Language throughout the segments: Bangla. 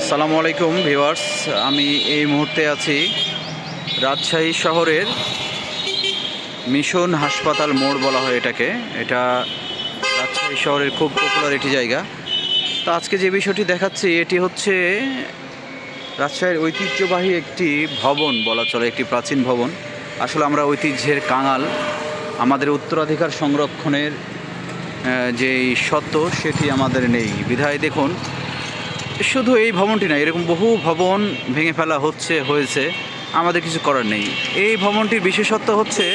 আসসালামু আলাইকুম, ভিউয়ার্স। আমি এই মুহূর্তে আছি রাজশাহী শহরের মিশন হাসপাতাল মোড় বলা হয় এটাকে। এটা রাজশাহী শহরের খুব পপুলার একটি জায়গা। তো আজকে যে বিষয়টি দেখাচ্ছি, এটি হচ্ছে রাজশাহীর ঐতিহ্যবাহী একটি ভবন বলা চলে, একটি প্রাচীন ভবন। আসলে আমরা ঐতিহ্যের কাঙাল। আমাদের উত্তরাধিকার সংরক্ষণের যেই সত্য, সেটি আমাদের নেই। বিধায় দেখুন শুধু এই ভবনটি না, এরকম বহু ভবন ভেঙে ফেলা হচ্ছে, হয়েছে। আমাদের কিছু করার নেই। এই ভবনটির বিশেষত্ব হচ্ছে,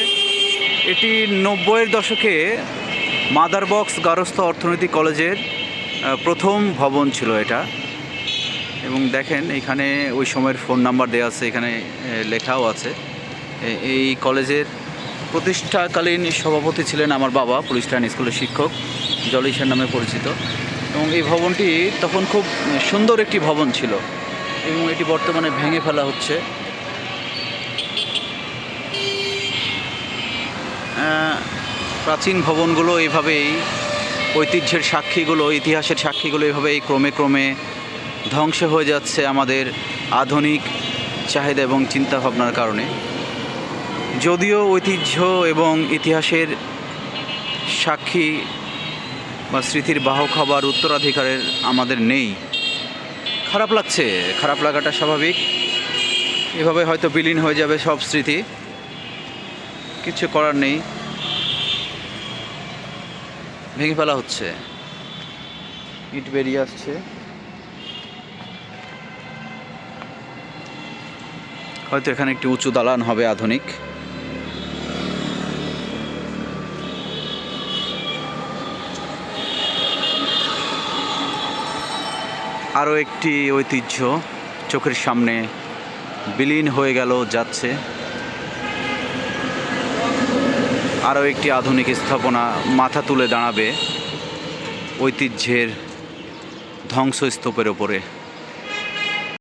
এটি নব্বইয়ের দশকে মাদার বক্স গারস্থ অর্থনৈতিক কলেজের প্রথম ভবন ছিল এটা। এবং দেখেন, এখানে ওই সময়ের ফোন নাম্বার দেওয়া আছে, এখানে লেখাও আছে। এই কলেজের প্রতিষ্ঠাকালীন সভাপতি ছিলেন আমার বাবা, পুলিশ লাইন স্কুলের শিক্ষক জলিসার নামে পরিচিত। এবং এই ভবনটি তখন খুব সুন্দর একটি ভবন ছিল এবং এটি বর্তমানে ভেঙে ফেলা হচ্ছে। প্রাচীন ভবনগুলো এইভাবেই, ঐতিহ্যের সাক্ষীগুলো, ইতিহাসের সাক্ষীগুলো এইভাবেই ক্রমে ক্রমে ধ্বংস হয়ে যাচ্ছে আমাদের আধুনিক চাহিদা এবং চিন্তাভাবনার কারণে। যদিও ঐতিহ্য এবং ইতিহাসের সাক্ষী বা স্মৃতির বাহক হবার উত্তরাধিকারের আমাদের নেই। খারাপ লাগছে, খারাপ লাগাটা স্বাভাবিক। এভাবে হয়তো বিলীন হয়ে যাবে সব স্মৃতি। কিছু করার নেই। ভেঙে ফেলা হচ্ছে। ইট বেরিয়ে আসছে। হয়তো এখানে একটি উঁচু দালান হবে আধুনিক। আরও একটি ঐতিহ্য চোখের সামনে বিলীন হয়ে গেল, যাচ্ছে। আরও একটি আধুনিক স্থাপনা মাথা তুলে দাঁড়াবে ঐতিহ্যের ধ্বংসস্তূপের ওপরে।